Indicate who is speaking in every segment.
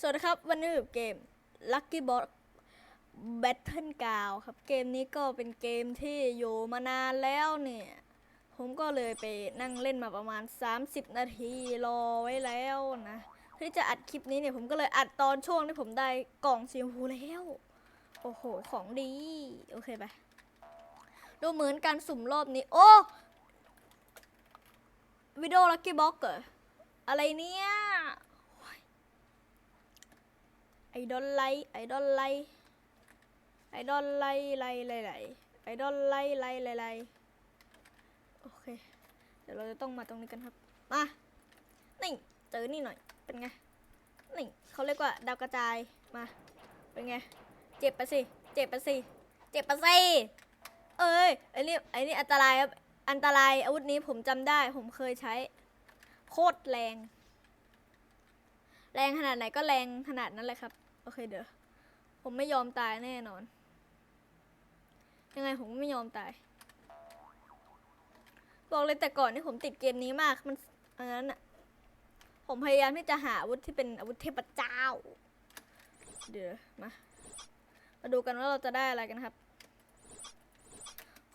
Speaker 1: สวัสดีครับ วันนี้อยู่เกม Lucky Box Battle g r o u n d ครับ เกมนี้ก็เป็นเกมที่อยู่มานานแล้วเนี่ย ผมก็เลยไปนั่งเล่นมาประมาณ 30 นาทีรอไว้แล้วนะเพื่อที่จะอัดคลิปนี้เนี่ยผมก็เลยอัดตอนช่วงที่ผมได้กล่องสีชมพูแล้ว โอ้โห ของดี โอเคไป ดูเหมือนการสุ่มรอบนี้ โอ้วิดีโอ Lucky Box เหรออะไรเนี่ย ไอดอลไลไอดอลไลไอดอลไลไลไลไลไอดอลไลไลไลไลโอเค เดี๋ยวเราจะต้องมาตรงนี้กันครับ มานี่เจอนี่หน่อยเป็นไงนี่เขาเรียกว่าดาวกระจายมาเป็นไงเจ็บปะสิเจ็บปะสิเจ็บปะสิเอ้ยไอ้นี่ไอ้นี่อันตรายครับอันตรายอาวุธนี้ผมจำได้ผมเคยใช้โคตรแรง แรงขนาดไหนก็แรงขนาดนั้นเลยครับ โอเคเดี๋ยว ผมไม่ยอมตายแน่นอน ยังไงผมไม่ยอมตาย บอกเลยแต่ก่อนที่ผมติดเกมนี้มาก มันอันนั้นอะผมพยายามที่จะหาอาวุธที่เป็นอาวุธเทพเจ้า เดี๋ยวมา มาดูกันว่าเราจะได้อะไรกันครับ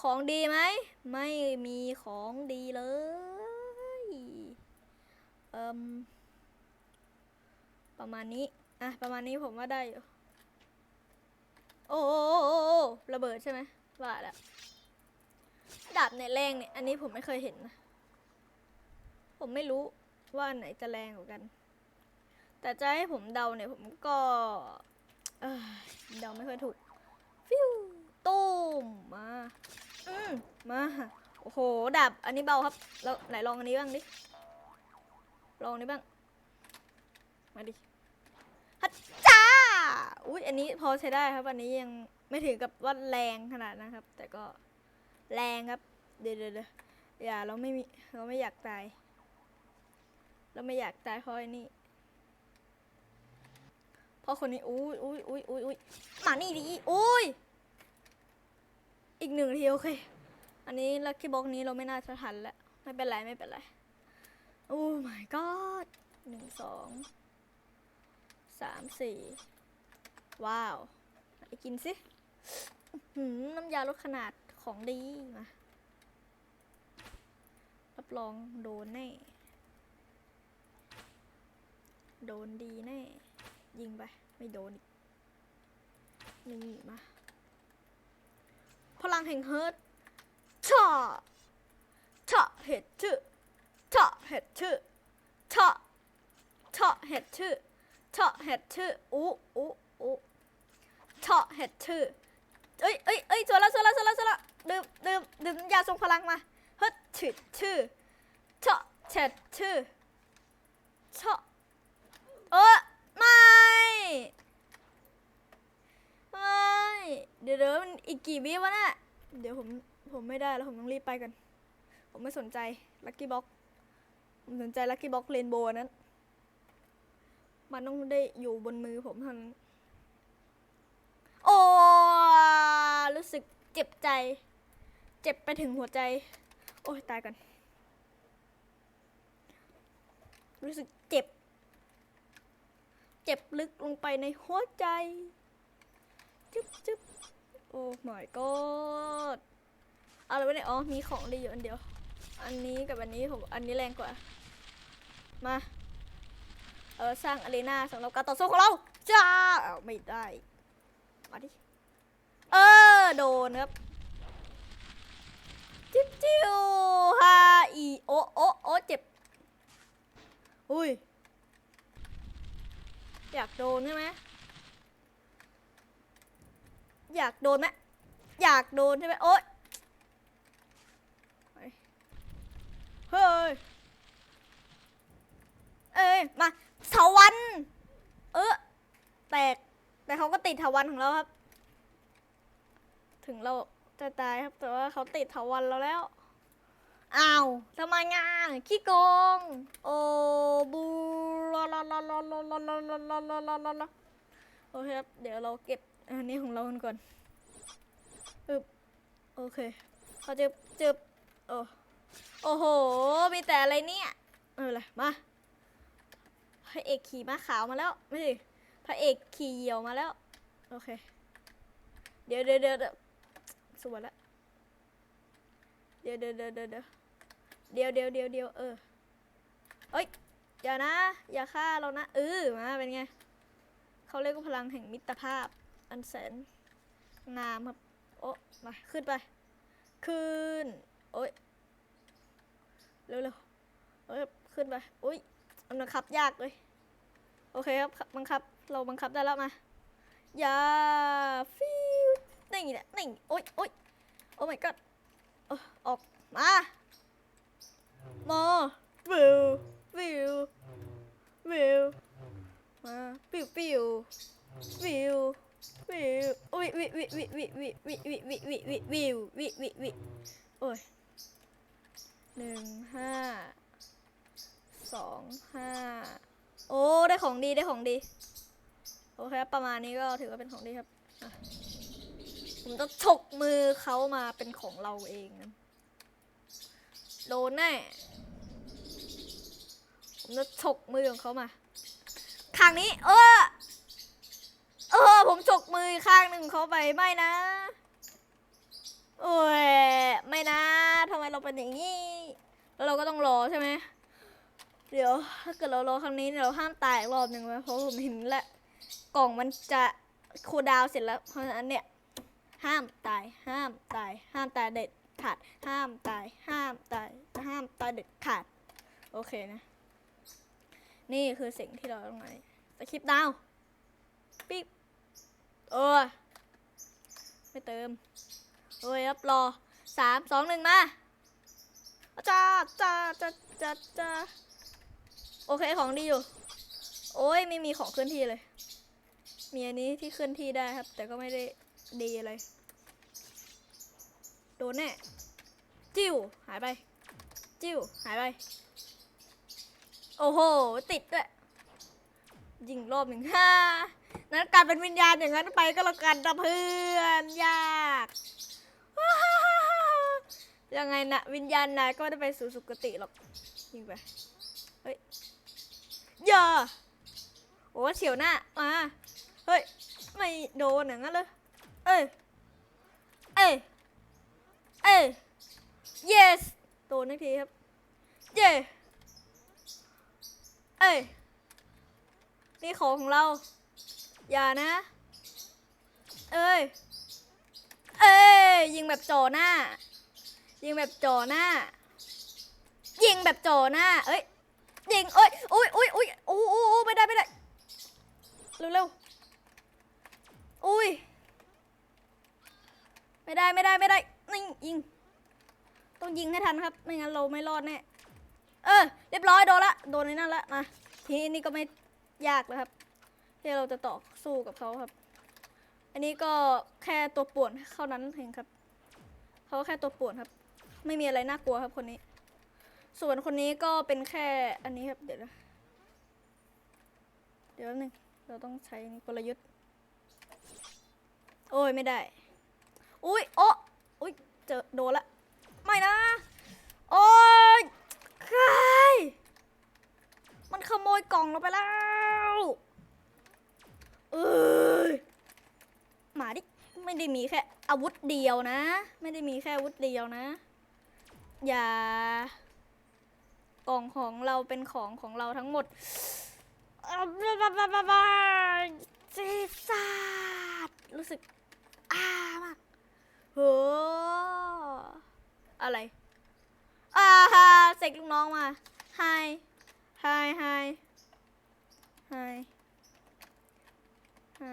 Speaker 1: ของดีไหม ไม่มีของดีเลย เอิมประมาณนี้ อะประมาณนี้ผมว่าได้อยู่ โอ้โอ้โอ้โอ้ระเบิดใช่ไหมว่าแล้วดาบเนี่ยแรงเนี่ย อันนี้ผมไม่เคยเห็นนะ ผมไม่รู้ว่าไหนจะแรงกว่ากัน แต่จะให้ผมเดาเนี่ยผมก็เอ้ยเดาไม่ค่อยถูก ฟิวตูมมา อืมมา โอ้โหดาบอันนี้เบาครับ แล้วไหนลองอันนี้บ้างดิ ลองนี้บ้าง มาดิ อุ้ยอันนี้พอใช้ได้ครับ อันนี้ยังไม่ถึงกับว่าแรงขนาดนะครับ แต่ก็แรงครับเดี๋ยวเดี๋ยวเดี๋ยวอย่าเราไม่มีเราไม่อยากตาย เราไม่อยากตายเพราะไอ้นี่เพราะคนนี้อุ้ยอุ้ยอุ้ยอุ้ยอุ้ยมานี่ดิอุ้ยอีกหนึ่งทีโอเค อันนี้ลัคกี้บ็อกนี้เราไม่น่าจะทันแล้วไม่เป็นไรไม่เป็นไรโอ้ my god หนึ่งสองสามสี่ ว้าวไหนกินสิหืมน้ำยาลดขนาดของดีมารับรองโดนแน่ โดนดีแน่ ยิงไป ไม่โดนอีกนี่มา พลังแห่งเฮิร์ตชะชะเห็ดชื่อชะเห็ดชื่อชะชะเห็ดชื่อเฉาะเห็ดชื่ออู้อู้อู้ เฉาะเห็ดชื่อเอ้ยเอ้ยเอ้ยสวยละสวยละสวยละสวยละดื่มดื่มดื่มน้ำยาทรงพลังมาเฮ็ดชื่อชื่อเฉาะเห็ดชื่อเฉาะเออไม่ไม่เดี๋ยวเดี๋ยวมันอีกกี่วิวะน่ะเดี๋ยวผมผมไม่ได้แล้วผมต้องรีบไปกัน ผมไม่สนใจลัคกี้บ็อกผมสนใจลัคกี้บ็อกเรนโบว์นั้น มันต้องได้อยู่บนมือผมเท่านั้น โอ้รู้สึกเจ็บใจ เจ็บไปถึงหัวใจ โอ้ยตายกันรู้สึกเจ็บ เจ็บลึกลงไปในหัวใจ จึ๊บจึ๊บโอ้ my god เอาอะไรวะเนี่ยอ๋อ มีของดีอยู่อันเดียว อันนี้กับอันนี้ผม อันนี้แรงกว่า มา เออสร้างอารีนาสำหรับการต่อสู้ของเรา จ้า เอาไม่ได้ มาดิ เออ โดนครับ จิ๊บจิ้วฮาอีโอโอโอเจ็บ อุ้ย อยากโดนใช่ไหมอยากโดนไหมอยากโดนใช่ไหมโอ๊ยเฮ้ย เอ้ย มาเถาวันเออแตก เขาก็ติดเถาวันของเราครับ ถึงเราจะตายครับแต่ว่าเขาติดเถาวันเราแล้วอ้าวทำไมง่าขี้โกง โอ้บูลาลาลาลาลาลาลาลาลาลาลาลาลาโอเคครับ เดี๋ยวเราเก็บอันนี้ของเรากันก่อนอึบโอเคเขาจะจึบโอ้โอ้โห มีแต่อะไรเนี่ย เออเลยมาให้เอกขี่ม้าขาวมาแล้วไม่สิ พระเอกขี่เหยี่ยวมาแล้ว โอเค เดี๋ยวเดี๋ยวเดี๋ยวสวยละเดี๋ยวเดี๋ยวเดี๋ยวเดี๋ยวเดี๋ยวเดี๋ยวเดี๋ยวเดี๋ยวเออเอ้ยอย่านะ อย่าฆ่าเรานะเออมาเป็นไงเขาเรียกว่าพลังแห่งมิตรภาพ อันแสนงามครับโอ้มาขึ้นไป ขึ้นโอ้ยเร็วเร็วๆเอ้ยขึ้นไปโอ้ยมันบังคับยากเลย โอเคครับบังคับ เราบังคับได้แล้วมา อย่าฟิวนี่แหละนี่โอ้ยโอ้ยโอ้ my god ออกมาโมวิววิววิวมาปิวปิววิววิวโอ้ยวิวิวิวิวิวิวิวิวิวิวิววิวิวิโอ้ยหนึ่งห้าสองห้าโอ้ ได้ของดีได้ของดีโอเคครับประมาณนี้ก็ถือว่าเป็นของดีครับอะผมจะฉกมือเขามาเป็นของเราเองนะโดนแน่ ผมจะฉกมือของเขามา ข้างนี้ เออ เออ ผมฉกมือข้างหนึ่งเขาไปไม่นะ โอ้ย ไม่นะทำไมเราเป็นอย่างนี้ แล้วเราก็ต้องรอใช่ไหม เดี๋ยว ถ้าเกิดเรารอครั้งนี้เนี่ยเราห้ามตายอีกรอบหนึ่งไหมเพราะผมเห็นแล้ว กล่องมันจะคูดาวเสร็จแล้วเพราะฉะนั้นเนี่ยห้ามตายห้ามตายห้ามตายเด็ดขาดห้ามตายห้ามตายห้ามตายเด็ดขาดโอเคนะ นี่คือสิ่งที่เราต้องการสคริปต์ดาวปิ๊บเออไม่เติมโอ้ยรับรอสามสองหนึ่งมาจ้าจ้าจ้าจ้าจ้าโอเคของดีอยู่ โอ้ยไม่มีของเคลื่อนที่เลย มีอันนี้ที่เคลื่อนที่ได้ครับ แต่ก็ไม่ได้ดีอะไร โดนแน่ จิ้ว หายไป จิ้ว หายไป โอ้โห ติดด้วย ยิงรอบหนึ่งฮ่านั้นการเป็นวิญญาณอย่างนั้นไปก็แล้วกันนะเพื่อนยากยังไงนะวิญญาณนายก็ไม่ได้ไปสู่สุคติหรอกยิงไปเฮ้ยอย่าโอ้เฉียวหน้ามา เฮ้ย ไม่โดนอย่างนั้นเลย เอ้ย เอ้ย เอ้ย yes โดนทักทีครับ เย้เอ้ย นี่ของของเรา อย่านะ เอ้ย เอ้ย ยิงแบบจ่อหน้า ยิงแบบจ่อหน้า ยิงแบบจ่อหน้า เอ้ย ยิง เอ้ย อุ้ยอุ้ยอุ้ยอู้อู้อู้ไม่ได้ ไม่ได้ เร็วเร็ว อุ้ย ไม่ได้ไม่ได้ไม่ได้นี่ยิง ต้องยิงให้ทันครับ ไม่งั้นเราไม่รอดแน่ เออ เรียบร้อยโดนละ โดนในนั่นละมาทีนี้ก็ไม่ยากแล้วครับที่เราจะต่อสู้กับเขาครับ อันนี้ก็แค่ตัวป่วนเท่านั้นเองครับ เขาแค่ตัวป่วนครับ ไม่มีอะไรน่ากลัวครับคนนี้ ส่วนคนนี้ก็เป็นแค่อันนี้ครับ เดี๋ยวนะ เดี๋ยวนึง เราต้องใช้กลยุทธ์ โอ้ยไม่ได้ อุ้ยโอ้อุ้ยเจอโดนละ ไม่นะ โอ้ยใครมันขโมยกล่องเราไปแล้วเอ้ยหมาดิไม่ได้มีแค่อาวุธเดียวนะ ไม่ได้มีแค่อาวุธเดียวนะ อย่ากล่องของเราเป็นของของเราทั้งหมดจีซารู้สึก อ้ามากโหอะไรอ่าฮะเสกลูกน้องมาไฮไฮไฮไฮไฮ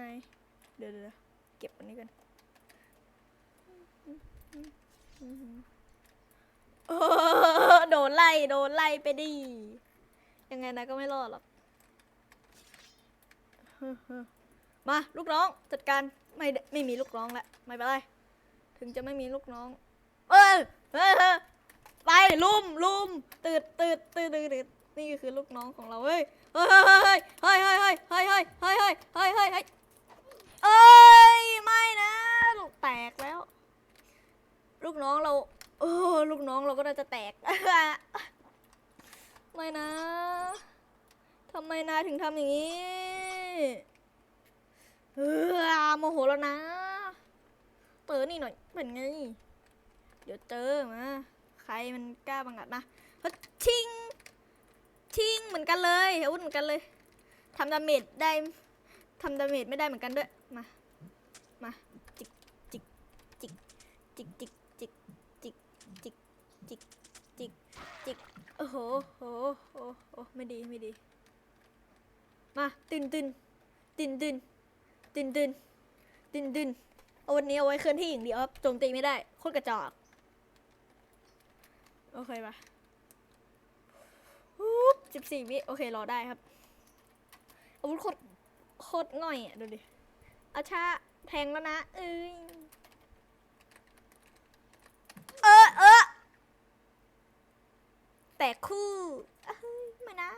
Speaker 1: เดี๋ยวเดี๋ยวเดี๋ยวเก็บอันนี้กันโอ้โดนไล่ โดนไล่ไปดิ ยังไงนะก็ไม่รอดหรอก มาลูกน้องจัดการไม่ไม่มีลูกน้องแล้วไม่เป็นไรถึงจะไม่มีลูกน้อง เอ้ยเฮ้ยเฮ้ยไปลุมลุมตืดตืดตืดตืดตืดนี่คือลูกน้องของเราเฮ้ยเฮ้ยเฮ้ยเฮ้ยเฮ้ยเฮ้ยเฮ้ยเฮ้ยเฮ้ยเฮ้ยเฮ้ยเฮ้ยเอ้ยไม่นะลูกแตกแล้ว ลูกน้องเราโอ้ลูกน้องเราก็น่าจะแตกไม่นะทำไมนายถึงทำอย่างนี้ เออโมโหแล้วนะเตอนี่หน่อย เป็นไง เดี๋ยวเจอมา ใครมันกล้าบังอาจนะเฮ้ยชิง ชิงเหมือนกันเลยอาวุธเหมือนกันเลยทำดาเมจได้ทำดาเมจไม่ได้เหมือนกันด้วย มา มา จิก จิก จิก จิก จิก จิก จิก จิก จิก จิก จิก โอ้โหโอ้โหโอ้โหไม่ดี ไม่ดี มาตื่นตื่นตื่นตื่น ตื่นตื่นตื่นตื่นเอาวันนี้เอาไว้เคลื่อนที่อย่างเดียวครับโจมตีไม่ได้โคตรกระจอกโอเคปะสิบสี่วิโอเครอได้ครับอาวุธโคตรโคตรง่อยอะดูดิอาชาแทงแล้วนะเอ้ยเออเออแตกคู่ไม่นะ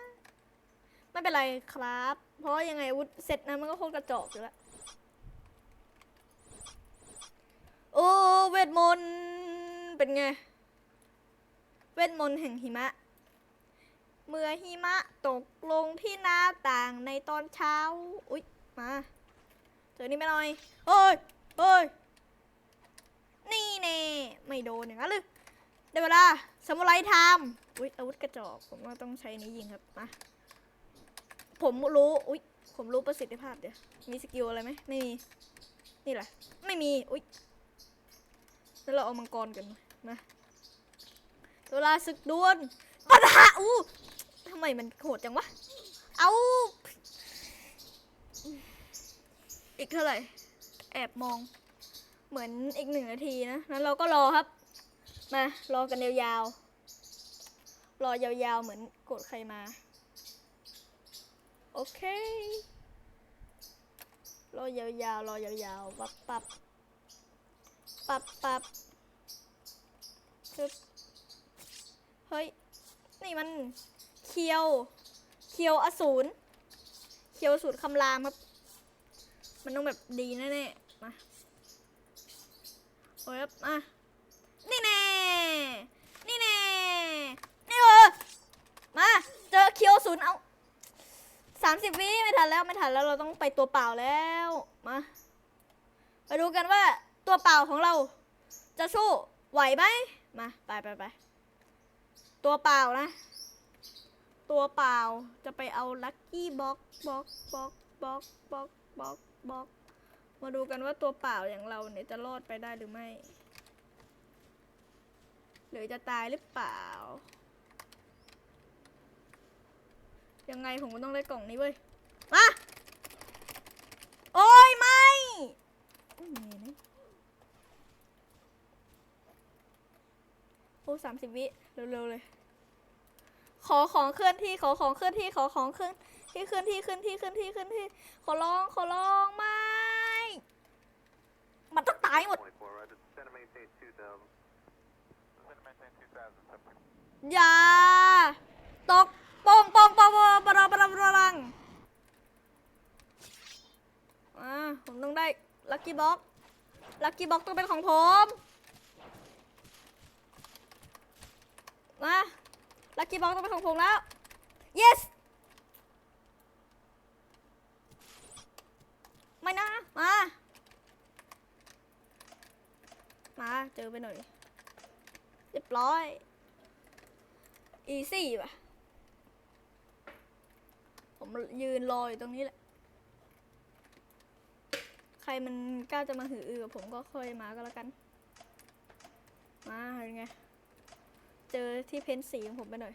Speaker 1: ไม่เป็นไรครับ เพราะยังไงอาวุธเสร็จนะมันก็โคตรกระจอกอยู่แล้ว โอ้เวทมนต์เป็นไง เวทมนต์แห่งหิมะ เมื่อหิมะตกลงที่หน้าต่างในตอนเช้า อุ๊ย มาเจอนี่ไม่หน่อยเฮ้ยเฮ้ยนี่เน่ไม่โดนอย่างนั้นเลยได้เวลาสมุไรไทม์อุ๊ยอาวุธกระจอกผมว่าต้องใช้นี้ยิงครับมาผมรู้อุ๊ยผมรู้ประสิทธิภาพเดี๋ยวมีสกิลอะไรไหมไม่มี นี่แหละ ไม่มี อุ๊ย แล้วเราเอามังกรกันมาเวลาศึกดวลปะทะอู้ทำไมมันโหดจังวะ เอา อีกเท่าไหร่ แอบมอง เหมือนอีกหนึ่งนาทีนะนั้นเราก็รอครับ มารอกันยาวๆ รอยาวๆ เหมือนกดใครมา โอเค รอยาวๆ รอยาวๆปับปับ ปับปับชึบเฮ้ย นี่มันเคียว เคียวอสูร เคียวอสูรคำรามครับ มันต้องแบบดีแน่ๆ มา โอ้ยครับมานี่แน่ นี่แน่ นี่เออมา เจอเคียวอสูรเอาสามสิบวิไม่ทันแล้วไม่ทันแล้วเราต้องไปตัวเปล่าแล้ว มา ไปดูกันว่า ตัวเปล่าของเรา จะสู้ไหวไหมมาไปไปไปตัวเปล่านะ ตัวเปล่าจะไปเอาลัคกี้บ็อกบ็อกบ็อกบ็อกบ็อกบ็อกบ็อกมาดูกันว่าตัวเปล่าอย่างเราเนี่ยจะรอดไปได้หรือไม่ หรือจะตายหรือเปล่า ยังไงผมก็ต้องได้กล่องนี้เว้ย มา โอ้ยไม่ โอ้สามสิบวิเร็วๆเลย ขอของเคลื่อนที่ขอของเคลื่อนที่ขอของเคลื่อนที่เคลื่อนที่เคลื่อนที่เคลื่อนที่เคลื่อนที่ ขอร้องขอร้องไม่มันต้องตายหมด อย่า ตกป่งป่งป่งป่งปะรปะรปะรังอ่าผมต้องได้ลัคกี้บ็อกลัคกี้บ็อกต้องเป็นของผม มาลัคกี้บ็อกต้องเป็นของผมแล้ว yes ไม่นะ มา มาเจอไปหน่อย เรียบร้อย อีซี่ป่ะ ผมยืนรออยู่ตรงนี้แหละ ใครมันกล้าจะมาหืออือกับผมก็ค่อยมาก็แล้วกัน มาเป็นไง เจอที่เพ้นสีของผมไปหน่อย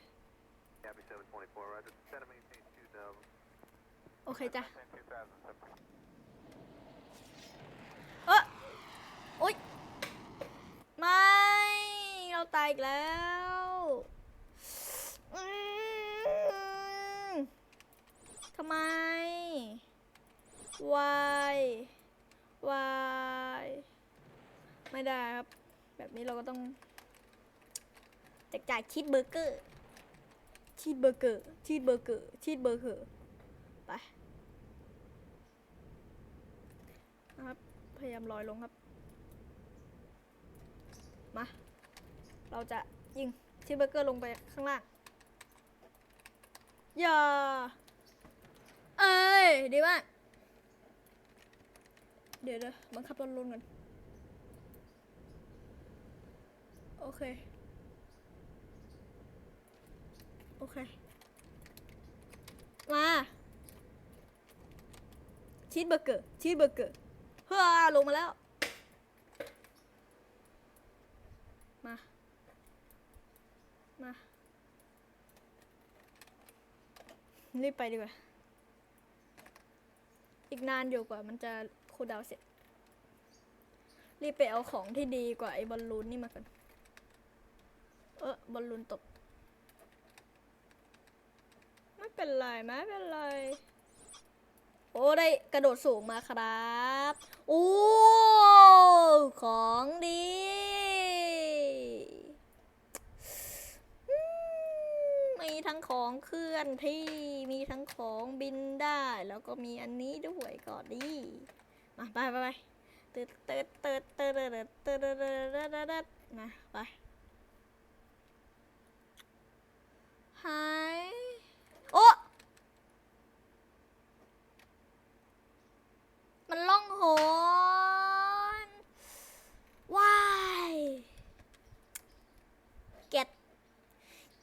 Speaker 2: Gabby 724, right? It's center maintain 2000.
Speaker 1: โอเคจ้ะ
Speaker 2: Maintain 2000, subject.
Speaker 1: เออโอ๊ยไม่ เราตายอีกแล้วอืมทำไม why why ไม่ได้ครับ แบบนี้เราก็ต้อง แจกจ่ายชีสเบอร์เกอร์ชีสเบอร์เกอร์ชีสเบอร์เกอร์ชีสเบอร์เกอร์ไปนะครับพยายามลอยลงครับ มา เราจะยิงชีสเบอร์เกอร์ลงไปข้างล่างอย่าเอ้ยดีมากเดี๋ยวเดี๋ยวบังคับบอลลูนก่อนโอเค โอเค มาชีสเบอร์เกอร์ชีสเบอร์เกอร์เฮ้อลงมาแล้ว มา มา รีบไปดีกว่า อีกนานอยู่กว่ามันจะคูดาวเสร็จ รีบไปเอาของที่ดีกว่าไอ้บอลลูนนี่มาก่อน เออบอลลูนตก ไม่ เป็นไรไม่เป็นไร โอ้ ได้กระโดดสูงมาครับโอ้ของดีมีทั้งของเคลื่อนที่ มีทั้งของบินได้ แล้วก็มีอันนี้ด้วยก็ดี มาไปไปไปเติร์ดเติร์ดเติร์ดเติร์ดเติร์ดเติร์ดเติร์ดเติร์ดเติร์ดเติร์ดนะไปหาย โอ้มันล่องหนว้ายเก็ด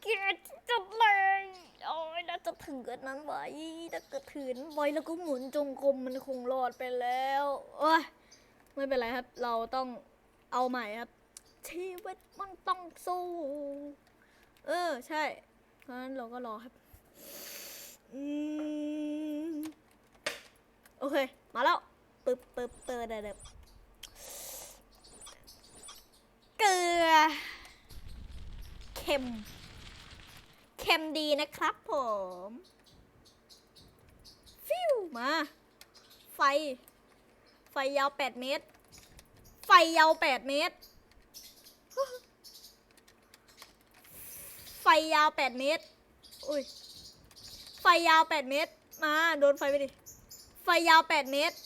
Speaker 1: เก็ดจุดเลยโอ้ยน่าจะถืออันนั้นไว้ถ้าเกิดถือไว้แล้วก็หมุนจงกรมมันคงรอดไปแล้วโอ้ยไม่เป็นไรครับ เราต้องเอาใหม่ครับ ชีวิตมันต้องสู้ เออ ใช่เพราะนั้นเราก็รอครับ อืมโอเค มาแล้วปึ๊บปึ๊บเปิดเด็บเกลือเค็มเค็มดีนะครับผม ฟิวมา ไฟ ไฟยาว 8 เมตร ไฟยาว 8 เมตร ไฟยาว 8 เมตร อุ้ย ไฟยาว8เมตร มาโดนไฟไปดิ ไฟยาว8เมตร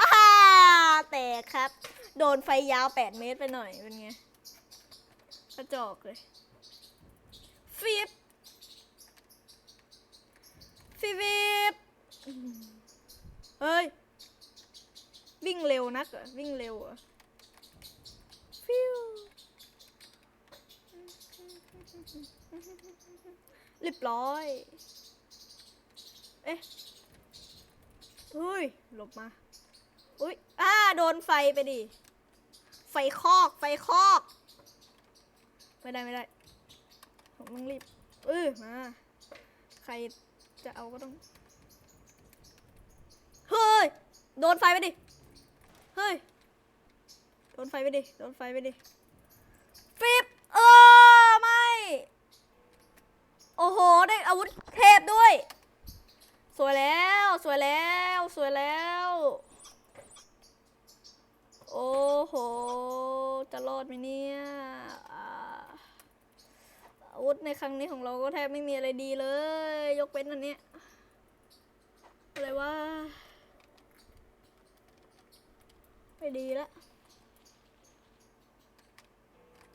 Speaker 1: อ่าแตกครับ โดนไฟยาว8เมตรไปหน่อยเป็นไงกระจอกเลยฟิบฟิบเฮ้ย วิ่งเร็วนักเหรอวิ่งเร็วเหรอฟิว เรียบร้อย เอ๊ะเฮ้ย หลบมา อุ้ยอ่า โดนไฟไปดิ ไฟคอก ไฟคอก ไม่ได้ไม่ได้ ผมต้องรีบ เออมา ใครจะเอาก็ต้อง เฮ้ย โดนไฟไปดิ เฮ้ย โดนไฟไปดิ โดนไฟไปดิ ฟิบเออ ไม่ โอ้โห ได้อาวุธเทพด้วย สวยแล้ว สวยแล้ว สวยแล้ว โอ้โห จะรอดไหมเนี่ยอาวุธในครั้งนี้ของเราก็แทบไม่มีอะไรดีเลย ยกเว้นอันเนี้ยอะไรวะไม่ดีละ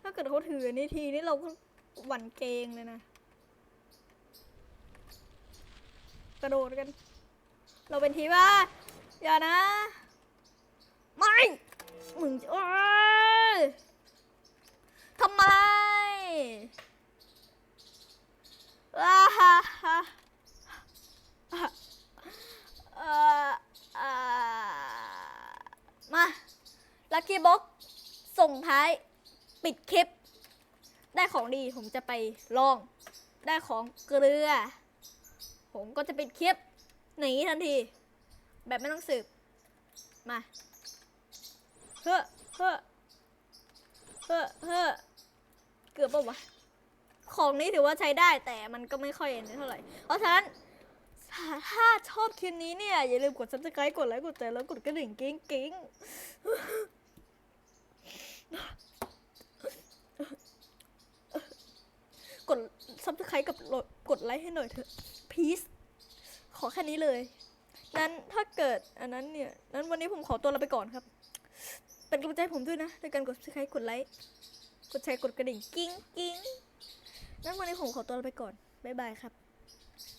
Speaker 1: ถ้าเกิดเขาถือนนี้ทีนี่เราก็หวั่นเกรงเลยนะ กระโดดกัน เราเป็นทีว่าอย่านะ ไม่ มึงจะโอ๊ยทำไมว้าฮ่าฮ่าเอ่ออ่ามาลัคกี้บ็อกส่งท้าย ปิดคลิป ได้ของดีผมจะไปลอง ได้ของเกลือ ผมก็จะปิดคลิปหนีทันที แบบไม่ต้องสืบ มา เฮ้อเฮ้อเฮ้อเฮ้อเกือบปะวะ ของนี้ถือว่าใช้ได้แต่มันก็ไม่ค่อยอันนี้เท่าไหร่ เพราะฉะนั้นถ้าถ้าชอบคลิปนี้เนี่ย อย่าลืมกด subscribe กดไลค์กดแชร์แล้วกดกระดิ่งกิ้งกิ้งกด ซับสไครต์กับกดไลค์ให้หน่อยเถอะพีซขอแค่นี้เลย นั้นถ้าเกิดอันนั้นเนี่ย นั้นวันนี้ผมขอตัวลาไปก่อนครับ เป็นกำลังใจผมด้วยนะด้วยการกดซับสไครต์กดไลค์ กดแชร์ กดกระดิ่ง กิ้งกิ้งนั้นวันนี้ผมขอตัวลาไปก่อน บ๊ายบายครับ